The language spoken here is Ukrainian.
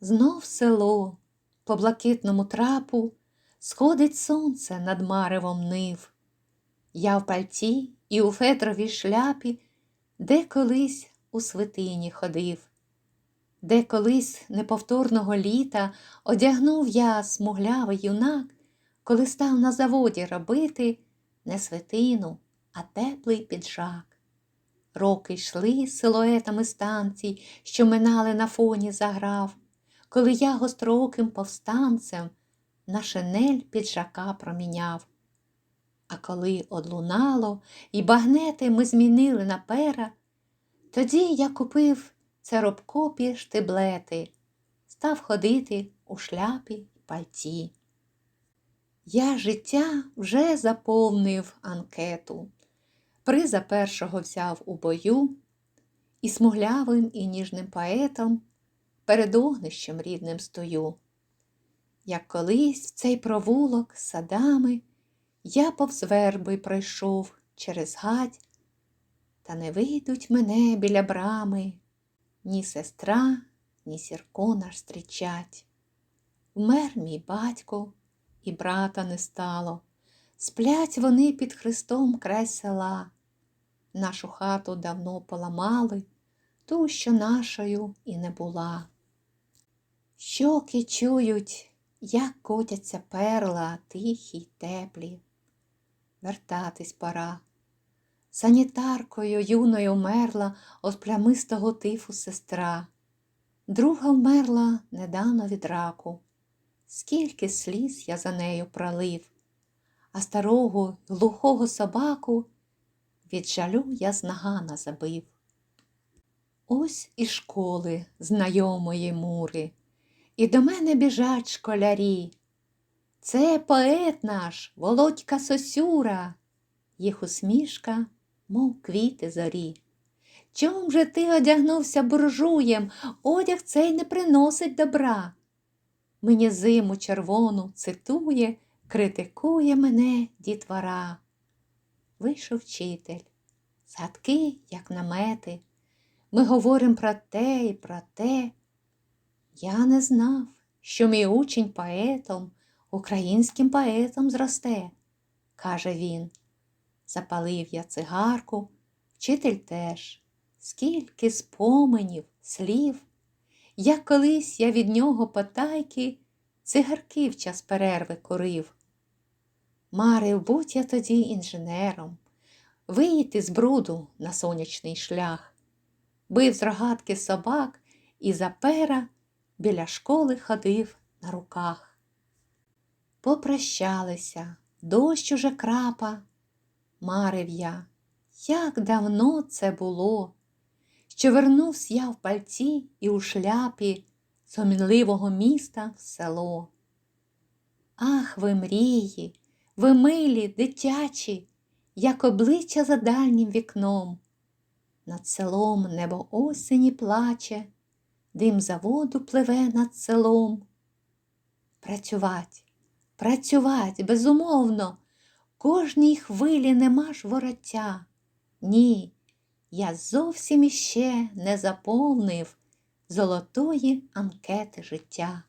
Знов село, по блакитному трапу Сходить сонце над маревом нив. Я в пальті і у фетровій шляпі, де колись у святині ходив, де колись неповторного літа одягнув я смуглявий юнак, коли став на заводі робити не святину, а теплий піджак. Роки йшли силуетами станцій, що минали на фоні заграв, коли я гострооким повстанцем на шинель піджака проміняв. А коли одлунало і багнети ми змінили на пера, тоді я купив церобкопі штиблети, став ходити у шляпі й пальті. Я життя вже заповнив анкету, приза першого взяв у бою, і смуглявим і ніжним поетом перед огнищем рідним стою. Як колись в цей провулок садами я повз верби пройшов через гать, та не вийдуть мене біля брами ні сестра, ні сірко наш стрічать. Вмер мій батько, і брата не стало. Сплять вони під Христом край села. Нашу хату давно поламали, ту, що нашою і не була. Щоки чують, як котяться перла тихі й теплі. Вертатись пора. Санітаркою юною мерла от плямистого тифу сестра. Друга вмерла недавно від раку. Скільки сліз я за нею пролив, а старого глухого собаку від жалю я з нагана забив. Ось і школи знайомої мури, і до мене біжать школярі. Це поет наш, Володька Сосюра, їх усмішка, мов квіти зорі. Чом же ти одягнувся буржуєм, одяг цей не приносить добра? Мені зиму червону цитує, критикує мене дітвора. Вийшов вчитель, згадки, як намети. Ми говоримо про те і про те. Я не знав, що мій учень поетом, українським поетом зросте, каже він. Запалив я цигарку, вчитель теж, скільки споменів, слів. Як колись я від нього потайки цигарки в час перерви курив. Марив, будь я тоді інженером, вийти з бруду на сонячний шлях, бив з рогатки собак і за пера біля школи ходив на руках. Попрощалися, дощ уже крапа, марив я, як давно це було, що вернувся я в пальці і у шляпі з міста в село. Ах, ви мрії, ви милі, дитячі, як обличчя за дальнім вікном. Над селом небо осені плаче, дим заводу пливе над селом. Працювать, працювать, безумовно, кожній хвилі нема ж вороття. Ні, я зовсім іще не заповнив золотої анкети життя.